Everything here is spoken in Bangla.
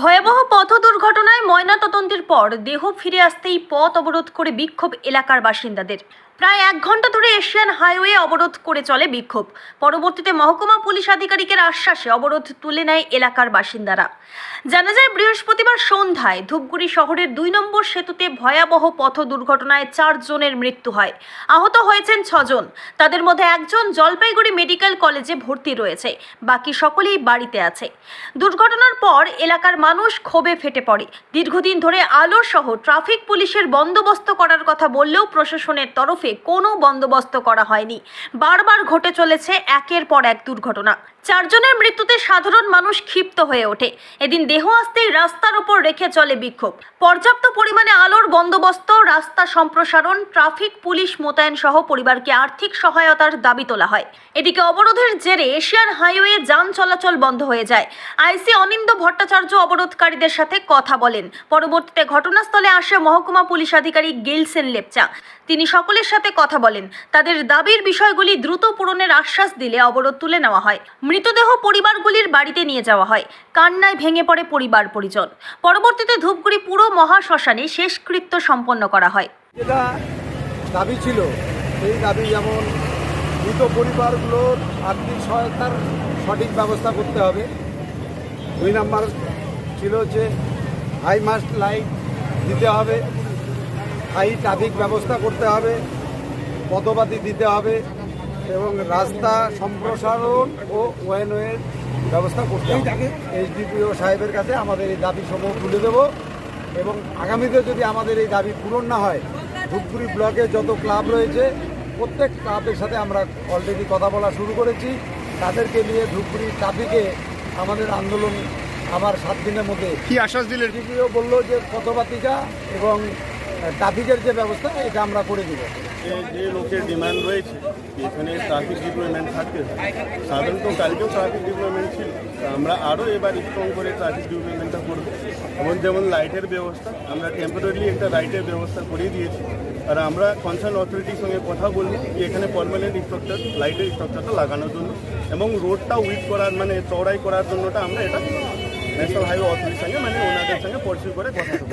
ভয়াবহ ময়নাতদন্তের পর দেহ ফিরে আসতেই পথ অবরোধ করে বিক্ষোভ এলাকার বাসিন্দাদের। প্রায় এক ঘণ্টা ধরে এশিয়ান হাইওয়ে অবরোধ করে চলে বিক্ষোভ। পরবর্তীতে মহকুমা পুলিশ আধিকারিকের আশ্বাসে অবরোধ তুলে নেয় এলাকার বাসিন্দারা। জানা যায়, বৃহস্পতিবার সন্ধ্যায় ধূপগুড়ি শহরের দুই নম্বর সেতুতে ভয়াবহ পথ দুর্ঘটনায় চারজনের মৃত্যু হয়। আহত হয়েছেন ছজন। তাদের মধ্যে একজন জলপাইগুড়ি মেডিকেল কলেজে ভর্তি রয়েছে। বাকি সকলেই বাড়িতে আছে। দুর্ঘটনার পর এলাকার মানুষ ক্ষোভে ফেটে পড়ে। দীর্ঘদিন ধরে আলো সহ ট্রাফিক পুলিশের বন্দোবস্ত করার কথা বললেও প্রশাসনের তরফে কোনো বন্দোবস্ত করা হয়নি। বারবার ঘটে চলেছে একের পর এক দুর্ঘটনা। চারজনের মৃত্যুতে সাধারণ মানুষ ক্ষিপ্ত হয়ে ওঠে। এদিন দেহ আসতেই রাস্তার ওপর রেখে চলে বিক্ষোভ। পর্যাপ্ত পরিমাণে আলোর বন্দোবস্ত, রাস্তা সম্প্রসারণ, ট্রাফিক, পুলিশ মোতায়েন সহ পরিবারকে আর্থিক সহায়তার দাবি তোলা হয়। এদিকে অবরোধের জেরে এশিয়ান হাইওয়ে যান চলাচল বন্ধ হয়ে যায়। আইসি অনিন্দ ভট্টাচার্য অবরোধকারীদের সাথে কথা বলেন। পরবর্তীতে ঘটনাস্থলে আসে মহকুমা পুলিশ আধিকারিক গিলসেন লেপচা। তিনি সকলের সাথে কথা বলেন। তাদের দাবির বিষয়গুলি দ্রুত পূরণের আশ্বাস দিলে অবরোধ তুলে নেওয়া হয়। মৃতদেহ পরিবারগুলির বাড়িতে নিয়ে যাওয়া হয়। কান্নায় ভেঙে পড়ে পরিবার পরিজন। পরবর্তীতে ধূপগুড়ি পুরো মহাশ্মশানে শেষকৃত্য সম্পন্ন করা হয়। যেটা দাবি ছিল, সেই দাবি যেমন মৃত পরিবারগুলোর আর্থিক সহায়তার সঠিক ব্যবস্থা করতে হবে। দুই নাম্বার ছিল যে হাই মাস্ট লাইট দিতে হবে হাই ট্রাফিক ব্যবস্থা করতে হবে পদবাতি দিতে হবে এবং রাস্তা সম্প্রসারণ ও ওয়েনওয়ের ব্যবস্থা করতে এইচডিপিও সাহেবের কাছে আমাদের এই দাবি সমূহ তুলে দেবো এবং আগামীতে যদি আমাদের এই দাবি পূরণ না হয় ধূপগুড়ি ব্লকে যত ক্লাব রয়েছে প্রত্যেক ক্লাবের সাথে আমরা অলরেডি কথা বলা শুরু করেছি। তাদেরকে নিয়ে ধূপগুড়ি ট্রাফিকে আমাদের আন্দোলন আবার সাত দিনের মধ্যে কি আশ্বাস দিলেন? ডিপিও বলল যে পথবাতিকা এবং ট্রাফিকের যে ব্যবস্থা, এটা আমরা করে দিব। যে লোকের ডিমান্ড রয়েছে এখানে ট্রাফিক ডিপ্লয়মেন্ট থাকতে। সাধারণত কালকেও ট্রাফিক ডিপ্লয়মেন্ট ছিল আমরা আরও এবার স্ট্রং করে ট্রাফিক ডিপ্লয়মেন্টটা করব। এবং যেমন লাইটের ব্যবস্থা, আমরা টেম্পোরারি একটা লাইটের ব্যবস্থা করে দিয়েছি। আর আমরা কনসার্ন অথরিটির সঙ্গে কথা বলব যে এখানে পারমানেন্ট স্ট্রাকচার লাইটের স্ট্রাকচারটা লাগানোর জন্য। এবং রোডটা উইথ করার মানে চওড়াই করার জন্যটা আমরা এটা ন্যাশনাল হাইওয়ে অথরিটির সঙ্গে মানে ওনাদের সঙ্গে পরিচয় করে কথা বলব।